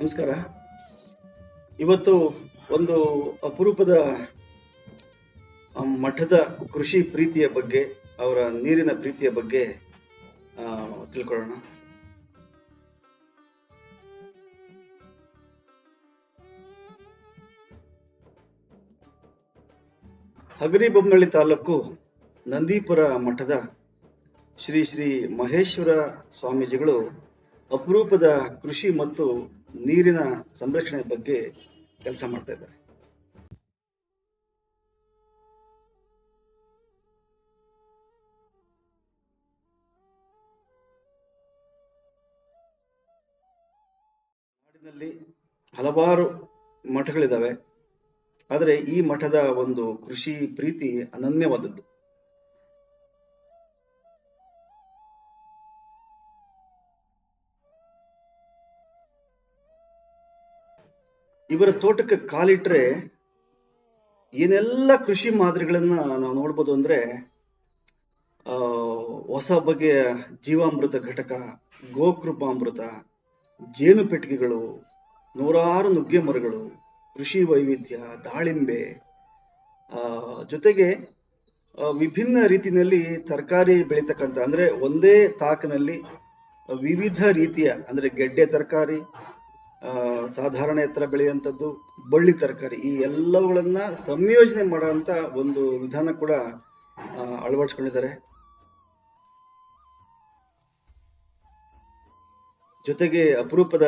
ನಮಸ್ಕಾರ. ಇವತ್ತು ಒಂದು ಅಪರೂಪದ ಮಠದ ಕೃಷಿ ಪ್ರೀತಿಯ ಬಗ್ಗೆ ಅವರ ನೀರಿನ ಪ್ರೀತಿಯ ಬಗ್ಗೆ ತಿಳ್ಕೊಳ್ಳೋಣ. ಹಗರಿಬೊಮ್ಮನಹಳ್ಳಿ ತಾಲೂಕು ನಂದೀಪುರ ಮಠದ ಶ್ರೀ ಶ್ರೀ ಮಹೇಶ್ವರ ಸ್ವಾಮೀಜಿಗಳು ಅಪರೂಪದ ಕೃಷಿ ಮತ್ತು ನೀರಿನ ಸಂರಕ್ಷಣೆ ಬಗ್ಗೆ ಕೆಲಸ ಮಾಡ್ತಾ ಇದ್ದಾರೆ. ಹಲವಾರು ಮಠಗಳಿದಾವೆ ಆದರೆ ಈ ಮಠದ ಒಂದು ಕೃಷಿ ಪ್ರೀತಿ ಅನನ್ಯವಾದದ್ದು. ಇವರ ತೋಟಕ್ಕೆ ಕಾಲಿಟ್ರೆ ಏನೆಲ್ಲ ಕೃಷಿ ಮಾದರಿಗಳನ್ನ ನಾವು ನೋಡ್ಬೋದು ಅಂದ್ರೆ ಹೊಸ ಬಗೆಯ ಜೀವಾಮೃತ ಘಟಕ, ಗೋಕೃಪಾಮೃತ ಜೇನು ಪೆಟ್ಟಿಗೆಗಳು ನೂರಾರು ನುಗ್ಗೆ ಮರಗಳು ಕೃಷಿ ವೈವಿಧ್ಯ ದಾಳಿಂಬೆ ಆ ಜೊತೆಗೆ ವಿಭಿನ್ನ ರೀತಿಯಲ್ಲಿ ತರಕಾರಿ ಬೆಳೀತಕ್ಕಂಥ ಅಂದ್ರೆ ಒಂದೇ ತಾಕಿನಲ್ಲಿ ವಿವಿಧ ರೀತಿಯ ಅಂದ್ರೆ ಗೆಡ್ಡೆ ತರಕಾರಿ ಆ, ಸಾಧಾರಣ ಎತ್ತರ ಬೆಳೆಯುವಂಥದ್ದು ಬಳ್ಳಿ ತರಕಾರಿ ಈ ಎಲ್ಲವುಗಳನ್ನ ಸಂಯೋಜನೆ ಮಾಡುವಂತ ಒಂದು ವಿಧಾನ ಕೂಡ ಅಳವಡಿಸ್ಕೊಂಡಿದ್ದಾರೆ. ಜೊತೆಗೆ ಅಪರೂಪದ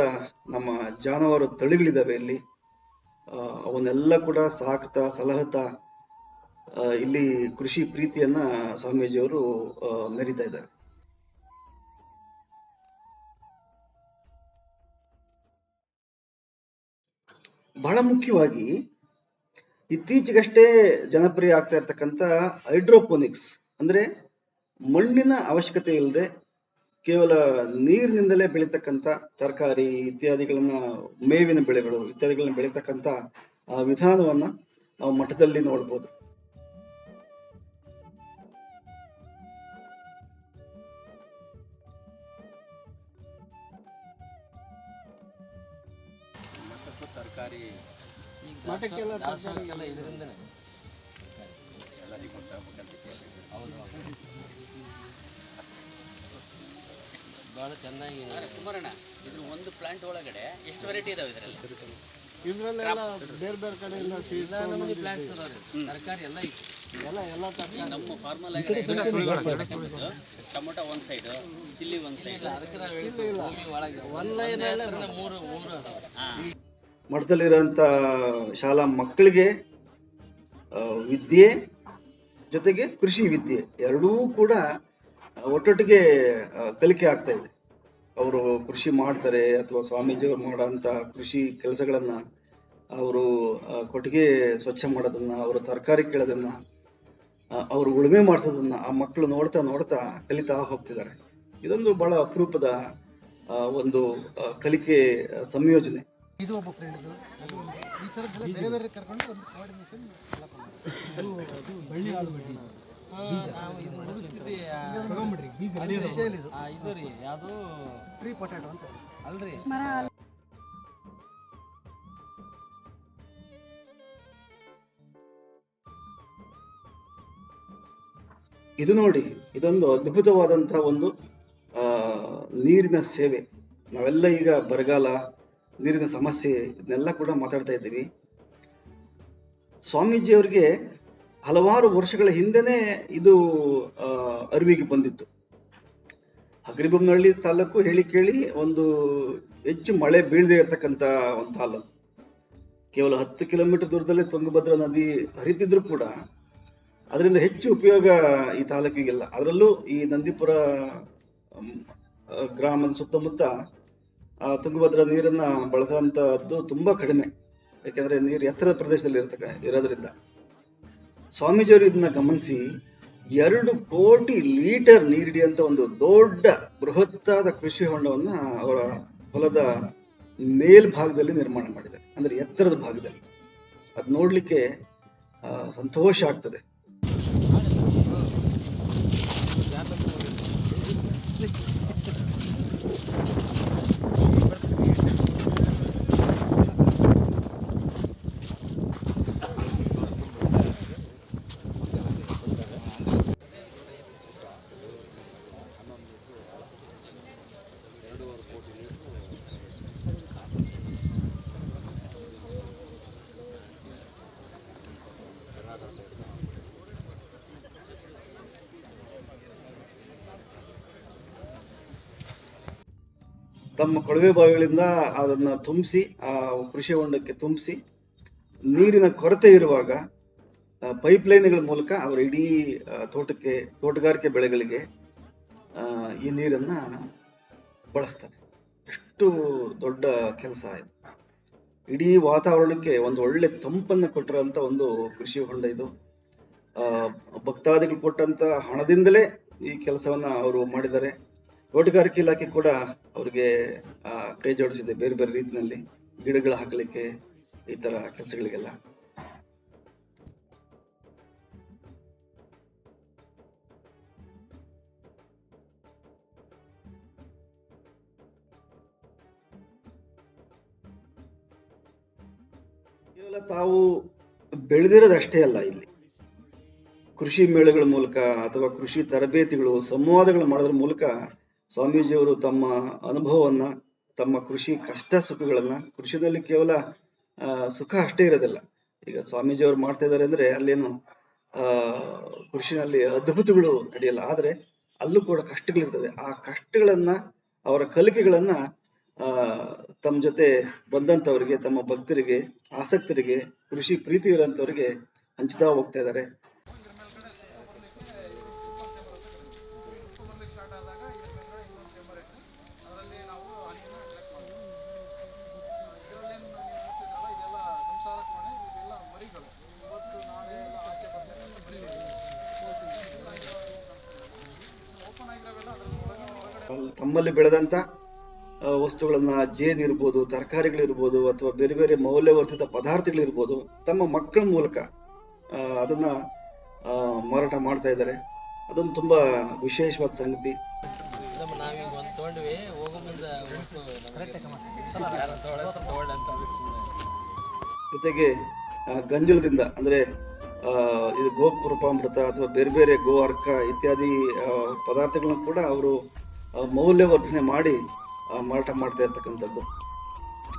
ನಮ್ಮ ಜಾನುವಾರು ತಳಿಗಳಿದಾವೆ ಇಲ್ಲಿ. ಅವನ್ನೆಲ್ಲ ಕೂಡ ಸಾಕ್ತಾ ಸಲಹತಾ ಇಲ್ಲಿ ಕೃಷಿ ಪ್ರೀತಿಯನ್ನ ಸ್ವಾಮೀಜಿಯವರು ಮೆರಿತಾ ಇದ್ದಾರೆ. ಬಹಳ ಮುಖ್ಯವಾಗಿ ಇತ್ತೀಚೆಗಷ್ಟೇ ಜನಪ್ರಿಯ ಆಗ್ತಾ ಇರ್ತಕ್ಕಂಥ ಹೈಡ್ರೋಪೋನಿಕ್ಸ್, ಅಂದ್ರೆ ಮಣ್ಣಿನ ಅವಶ್ಯಕತೆ ಇಲ್ಲದೆ ಕೇವಲ ನೀರಿನಿಂದಲೇ ಬೆಳೀತಕ್ಕಂಥ ತರಕಾರಿ ಇತ್ಯಾದಿಗಳನ್ನ ಮೇವಿನ ಬೆಳೆಗಳು ಇತ್ಯಾದಿಗಳನ್ನ ಬೆಳೀತಕ್ಕಂಥ ಆ ವಿಧಾನವನ್ನ ನಾವು ಮಠದಲ್ಲಿ ನೋಡ್ಬೋದು. ಮಠಕ್ಕೂ ತರಕಾರಿ ಭಾಳ ಚೆನ್ನಾಗಿ ಕುಮಾರಣ್ಣ ಇದ್ರ ಒಂದು ಪ್ಲಾಂಟ್ ಒಳಗಡೆ ಎಷ್ಟು ವೆರೈಟಿ ಇದಾವೆ ಇದರಲ್ಲಿ? ಇದರಲ್ಲೆಲ್ಲ ಬೇರೆ ಬೇರೆ ಕಡೆಯಿಂದ ಎಲ್ಲ ನಮೂನಿ ಪ್ಲಾಂಟ್ಸ್ ಇದಾವೆ ತರಕಾರಿ ಎಲ್ಲ ಇತ್ತು ಎಲ್ಲ ಎಲ್ಲ ತರ ನಮ್ಮ ಫಾರ್ಮಲ್ ಟೊಮೊಟೊ ಒಂದು ಸೈಡ್ ಚಿಲ್ಲಿ ಒಂದು ಸೈಡ್ ಅದಕ್ಕೆ ನಾವು ಇಲ್ಲ ಇಲ್ಲ. ಒಳಗೆ. ಒಂದ್ ಲೈನ್ ಒಂದೇ ಮೂರು ಮೂರು ಮಠದಲ್ಲಿರೋಂಥ ಶಾಲಾ ಮಕ್ಕಳಿಗೆ ಆ, ವಿದ್ಯೆ ಜೊತೆಗೆ ಕೃಷಿ ವಿದ್ಯೆ ಎರಡೂ ಕೂಡ ಒಟ್ಟೊಟ್ಟಿಗೆ ಕಲಿಕೆ ಆಗ್ತಾ ಇದೆ. ಅವರು ಕೃಷಿ ಮಾಡ್ತಾರೆ ಅಥವಾ ಸ್ವಾಮೀಜಿಯವರು ಮಾಡೋಂಥ ಕೃಷಿ ಕೆಲಸಗಳನ್ನ ಅವರು ಕೊಟ್ಟಿಗೆ ಸ್ವಚ್ಛ ಮಾಡೋದನ್ನ, ಅವರು ತರಕಾರಿ ಕೀಳೋದನ್ನ ಅವರು ಉಳುಮೆ ಮಾಡಿಸೋದನ್ನ ಆ ಮಕ್ಕಳು ನೋಡ್ತಾ ನೋಡ್ತಾ ಕಲಿತಾ ಹೋಗ್ತಿದ್ದಾರೆ. ಇದೊಂದು ಬಹಳ ಅಪರೂಪದ ಒಂದು ಕಲಿಕೆ ಸಂಯೋಜನೆ. ಇದು ಒಬ್ಬ ಬೇರೆ ಬೇರೆ ಕರ್ಕೊಂಡು ಒಂದು ಕೋಆರ್ಡಿನೇಷನ್ ಇದು ನೋಡಿ, ಇದೊಂದು ಅದ್ಭುತವಾದಂತಹ ಒಂದು ನೀರಿನ ಸೇವೆ. ನಾವೆಲ್ಲ ಈಗ ಬರಗಾಲ, ನೀರಿನ ಸಮಸ್ಯೆ, ಇದನ್ನೆಲ್ಲ ಕೂಡ ಮಾತಾಡ್ತಾ ಇದ್ದೀವಿ. ಸ್ವಾಮೀಜಿಯವರಿಗೆ ಹಲವಾರು ವರ್ಷಗಳ ಹಿಂದೆನೆ ಇದು ಅರಿವಿಗೆ ಬಂದಿತ್ತು. ಹಗರಿಬೊಮ್ಮನಹಳ್ಳಿ ತಾಲೂಕು ಹೇಳಿ ಕೇಳಿ ಒಂದು ಹೆಚ್ಚು ಮಳೆ ಬೀಳದೆ ಇರತಕ್ಕಂತ ಒಂದು ತಾಲೂಕು ಕೇವಲ ಹತ್ತು ಕಿಲೋಮೀಟರ್ ದೂರದಲ್ಲಿ ತುಂಗಭದ್ರಾ ನದಿ ಹರಿತಿದ್ರು ಕೂಡ ಅದರಿಂದ ಹೆಚ್ಚು ಉಪಯೋಗ ಈ ತಾಲೂಕಿಗಿಲ್ಲ ಅದರಲ್ಲೂ ಈ ನಂದಿಪುರ ಗ್ರಾಮದ ಸುತ್ತಮುತ್ತ ಆ, ತುಂಗಭದ್ರಾ ನೀರನ್ನ ಬಳಸುವಂತದ್ದು ತುಂಬಾ ಕಡಿಮೆ. ಯಾಕೆಂದ್ರೆ ನೀರು ಎತ್ತರದ ಪ್ರದೇಶದಲ್ಲಿ ಇರತಕ್ಕ ಇರೋದ್ರಿಂದ. ಸ್ವಾಮೀಜಿಯವರು ಇದನ್ನ ಗಮನಿಸಿ ಎರಡು ಕೋಟಿ ಲೀಟರ್ ನೀರಿಡಿಯಂತ ಒಂದು ದೊಡ್ಡ ಬೃಹತ್ತಾದ ಕೃಷಿ ಹೊಂಡವನ್ನ ಅವರ ಹೊಲದ ಮೇಲ್ಭಾಗದಲ್ಲಿ ನಿರ್ಮಾಣ ಮಾಡಿದ್ದಾರೆ ಅಂದ್ರೆ ಎತ್ತರದ ಭಾಗದಲ್ಲಿ. ಅದ್ ನೋಡ್ಲಿಕ್ಕೆ ಸಂತೋಷ ಆಗ್ತದೆ. ತಮ್ಮ ಕೊಳವೆ ಬಾವಿಗಳಿಂದ ಅದನ್ನ ತುಂಬಿಸಿ, ಆ ಕೃಷಿ ಹೊಂಡಕ್ಕೆ ತುಂಬಿಸಿ, ನೀರಿನ ಕೊರತೆ ಇರುವಾಗ ಪೈಪ್ ಲೈನ್ಗಳ ಮೂಲಕ ಅವರ ಇಡೀ ತೋಟಕ್ಕೆ, ತೋಟಗಾರಿಕೆ ಬೆಳೆಗಳಿಗೆ ಈ ನೀರನ್ನ ಬಳಸ್ತಾರೆ. ಎಷ್ಟು ದೊಡ್ಡ ಕೆಲಸ ಇದು. ಇಡೀ ವಾತಾವರಣಕ್ಕೆ ಒಂದು ಒಳ್ಳೆ ತಂಪನ್ನು ಕೊಟ್ಟಿರೋಂಥ ಒಂದು ಕೃಷಿ ಹೊಂಡ ಇದು. ಭಕ್ತಾದಿಗಳು ಕೊಟ್ಟಂತ ಹಣದಿಂದಲೇ ಈ ಕೆಲಸವನ್ನ ಅವರು ಮಾಡಿದ್ದಾರೆ. ತೋಟಗಾರಿಕೆ ಇಲಾಖೆ ಕೂಡ ಅವ್ರಿಗೆ ಕೈ ಜೋಡಿಸಿದೆ ಬೇರೆ ಬೇರೆ ರೀತಿಯಲ್ಲಿ ಗಿಡಗಳು ಹಾಕಲಿಕ್ಕೆ ಈ ತರ ಕೆಲಸಗಳಿಗೆಲ್ಲ. ಕೇವಲ ತಾವು ಬೆಳೆದಿರೋದಷ್ಟೇ ಅಲ್ಲ ಇಲ್ಲಿ. ಕೃಷಿ ಮೇಳಗಳ ಮೂಲಕ ಅಥವಾ ಕೃಷಿ ತರಬೇತಿಗಳು, ಸಂವಾದಗಳು ಮಾಡೋದ್ರ ಮೂಲಕ ಸ್ವಾಮೀಜಿಯವರು ತಮ್ಮ ಅನುಭವವನ್ನ, ತಮ್ಮ ಕೃಷಿ ಕಷ್ಟ ಸುಖಗಳನ್ನ, ಕೃಷಿದಲ್ಲಿ ಕೇವಲ ಸುಖ ಅಷ್ಟೇ ಇರೋದಿಲ್ಲ. ಈಗ ಸ್ವಾಮೀಜಿಯವರು ಮಾಡ್ತಾ ಇದ್ದಾರೆ ಅಂದ್ರೆ ಅಲ್ಲೇನು, ಆ, ಕೃಷಿನಲ್ಲಿ ಅದ್ಭುತಗಳು ನಡೆಯಲ್ಲ. ಆದ್ರೆ ಅಲ್ಲೂ ಕೂಡ ಕಷ್ಟಗಳಿರ್ತದೆ. ಆ ಕಷ್ಟಗಳನ್ನ, ಅವರ ಕಲಿಕೆಗಳನ್ನ, ಆ, ತಮ್ಮ ಜೊತೆ ಬಂದಂತವರಿಗೆ, ತಮ್ಮ ಭಕ್ತರಿಗೆ, ಆಸಕ್ತರಿಗೆ, ಕೃಷಿ ಪ್ರೀತಿ ಇರೋಂಥವ್ರಿಗೆ ಹಂಚ್ತಾ ಹೋಗ್ತಾ ಇದ್ದಾರೆ. ತಮ್ಮಲ್ಲಿ ಬೆಳೆದಂತ ಆ, ವಸ್ತುಗಳನ್ನ ಜೇನ್ ಇರ್ಬೋದು ತರಕಾರಿಗಳಿರ್ಬೋದು ಅಥವಾ ಬೇರೆ ಬೇರೆ ಮೌಲ್ಯವರ್ಧಿತ ಪದಾರ್ಥಗಳಿರ್ಬೋದು ತಮ್ಮ ಮಕ್ಕಳ ಮೂಲಕ ಅದನ್ನ ಮಾರಾಟ ಮಾಡ್ತಾ ಇದ್ದಾರೆ. ಅದೊಂದು ತುಂಬಾ ವಿಶೇಷವಾದ ಸಂಗತಿ. ಜೊತೆಗೆ ಗಂಜಲದಿಂದ ಅಂದ್ರೆ ಇದು ಗೋಕೃಪಾಮೃತ ಅಥವಾ ಬೇರೆ ಬೇರೆ ಗೋ ಅರ್ಕ ಇತ್ಯಾದಿ ಪದಾರ್ಥಗಳನ್ನ ಕೂಡ ಅವರು ಮೌಲ್ಯವರ್ಧನೆ ಮಾಡಿ ಆ, ಮಾರಾಟ ಮಾಡ್ತಾ ಇರ್ತಕ್ಕಂಥದ್ದು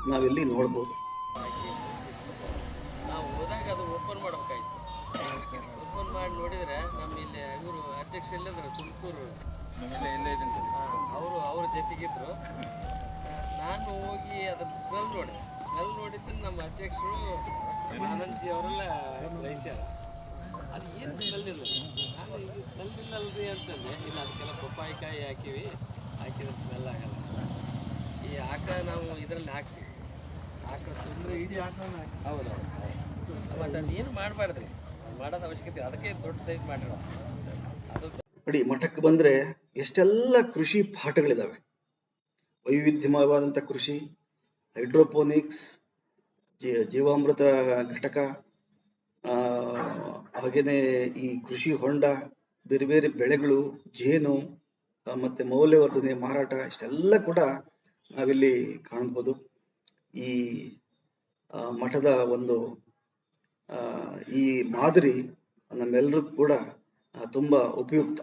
ನಾವಿಲ್ಲಿ ನೋಡ್ಬೋದು. ನಾವು ಹೋದಾಗ ಅದು ಓಪನ್ ಮಾಡ್ಬೇಕಾಯ್ತು. ಓಪನ್ ಮಾಡಿ ನೋಡಿದ್ರೆ ನಮ್ಮ ಇಲ್ಲಿ ಇವರು ಅಧ್ಯಕ್ಷ ಇಲ್ಲಿದ್ರು ತುಮಕೂರು. ಅವರು ಅವ್ರ ಜೊತೆಗಿದ್ರು. ನಾನು ಹೋಗಿ ಅದನ್ನ ಸ್ಮೆಲ್ ನೋಡಿ ಸ್ಮೆಲ್ ನೋಡಿದ್ರೆ ನಮ್ಮ ಅಧ್ಯಕ್ಷರು ಆನಂದ್ಜಿ ಅವರೆಲ್ಲ ಗ್ರಹಿಸ್ಯಾರ ಅದು ಏನು ಸ್ಮೆಲ್ ಇಲ್ಲ ನಾನು ಇದು ಇಲ್ಲ ಅದಕ್ಕೆಲ್ಲ ಪಪ್ಪಾಯಿಕಾಯಿ ಹಾಕಿವಿ. ಹಾಕಿದ್ರೆ ಸ್ಮೆಲ್ ಆಗಲ್ಲ. ಈ ಆಕಳ ನಾವು ಇದರಲ್ಲಿ ಹಾಕ್ತೀವಿ. ಆಕಳ ಸುಮ್ಮನೆ ಇಡೀ ಆಕಳ ಹೌದು ಮತ್ತು ಏನು ಮಾಡಬಾರ್ದ್ರಿ? ಮಾಡೋದು ಅವಶ್ಯಕತೆ. ಅದಕ್ಕೆ ದೊಡ್ಡ ಸೈಜ್ ಮಾಡಿರೋ ಅದು ನೋಡಿ, ಮಠಕ್ಕೆ ಬಂದ್ರೆ ಎಷ್ಟೆಲ್ಲ ಕೃಷಿ ಪಾಠಗಳಿದಾವೆ. ವೈವಿಧ್ಯಮಯವಾದಂಥ ಕೃಷಿ, ಹೈಡ್ರೋಪೋನಿಕ್ಸ್ ಜೀವಾಮೃತ ಘಟಕ ಹಾಗೇನೆ ಈ ಕೃಷಿ ಹೊಂಡ, ಬೇರೆ ಬೇರೆ ಬೆಳೆಗಳು, ಜೇನು ಮತ್ತೆ ಮೌಲ್ಯವರ್ಧನೆ, ಮಾರಾಟ ಇಷ್ಟೆಲ್ಲ ಕೂಡ ನಾವಿಲ್ಲಿ ಕಾಣಬಹುದು ಈ ಮಠದ ಒಂದು ಈ ಮಾದರಿ ನಮ್ಮೆಲ್ಲರಿಗೂ ಕೂಡ ತುಂಬಾ ಉಪಯುಕ್ತ.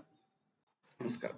ನಮಸ್ಕಾರ.